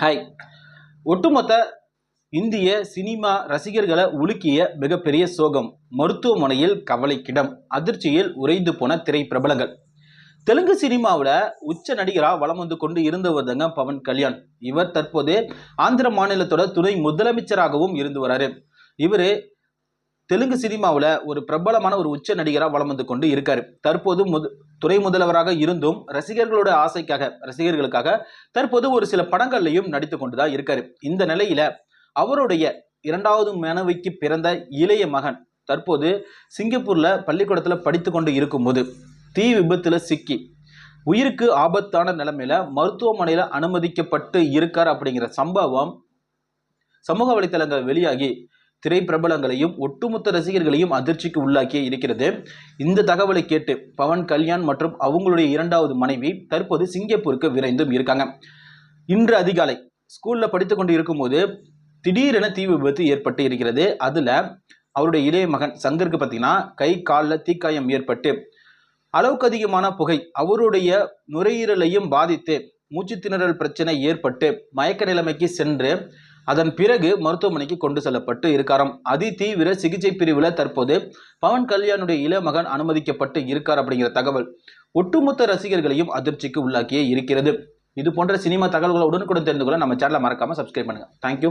Hi ஒட்டுமொத்த இந்திய cinema ரசிகர்களை உலுக்கிய மிகப்பெரிய சோகம் மருத்துவமனையில் கவலைக்கிடம் அதிர்ச்சியில் உறைந்து போன திரை பிரபலங்கள் தெலுங்கு சினிமாவில் உச்ச நடிகராக வலம் வந்து கொண்டு இருந்தவர் தாங்க பவன் கல்யாண். இவர் தற்போது ஆந்திர மாநிலத்தோட துணை முதலமைச்சராகவும் இருந்து வராரு. இவர் தெலுங்கு சினிமாவில் ஒரு பிரபலமான ஒரு உச்ச நடிகராக வளம் வந்து கொண்டு இருக்காரு. தற்போது முத துறை முதல்வராக இருந்தும் ரசிகர்களோட ஆசைக்காக ரசிகர்களுக்காக தற்போது ஒரு சில படங்கள்லையும் நடித்து கொண்டுதான் இருக்காரு. இந்த நிலையில அவருடைய இரண்டாவது மனைவிக்கு பிறந்த இளைய மகன் தற்போது சிங்கப்பூர்ல பள்ளிக்கூடத்துல படித்து கொண்டு இருக்கும்போது தீ விபத்துல சிக்கி. உயிருக்கு ஆபத்தான நிலைமையில மருத்துவமனையில அனுமதிக்கப்பட்டு இருக்கார் அப்படிங்கிற சம்பவம் சமூக வலைத்தளங்கள் வெளியாகி திரைப்பிரபலங்களையும் ஒட்டுமொத்த ரசிகர்களையும் அதிர்ச்சிக்கு உள்ளாக்கி இருக்கிறது. இந்த தகவலை கேட்டு பவன் கல்யாண் மற்றும் அவங்களுடைய இரண்டாவது மனைவி தற்போது சிங்கப்பூருக்கு விரைந்தும் இருக்காங்க. இன்று அதிகாலை ஸ்கூலில் படித்து கொண்டு இருக்கும்போது திடீரென தீ விபத்து ஏற்பட்டு இருக்கிறது. அதில் அவருடைய இளைய மகன் சங்கருக்கு பார்த்தீங்கன்னா கை காலில் தீக்காயம் ஏற்பட்டு அளவுக்கு அதிகமான புகை அவருடைய நுரையீரலையும் பாதித்து மூச்சு திணறல் பிரச்சனை ஏற்பட்டு மயக்க நிலைமைக்கு சென்று அதன் பிறகு மருத்துவமனைக்கு கொண்டு செல்லப்பட்டு இருக்காராம். அதி தீவிர சிகிச்சை பிரிவில் தற்போது பவன் கல்யாணுடைய இள மகன் அனுமதிக்கப்பட்டு இருக்கார் அப்படிங்கிற தகவல் ஒட்டுமொத்த ரசிகர்களையும் அதிர்ச்சிக்கு உள்ளாக்கியே இருக்கிறது. இது போன்ற சினிமா தகவல்களை உடனுக்குடன் தெரிந்து கொள்ள நம்ம சேனலை மறக்காம சப்ஸ்கிரைப் பண்ணுங்க. தேங்க்யூ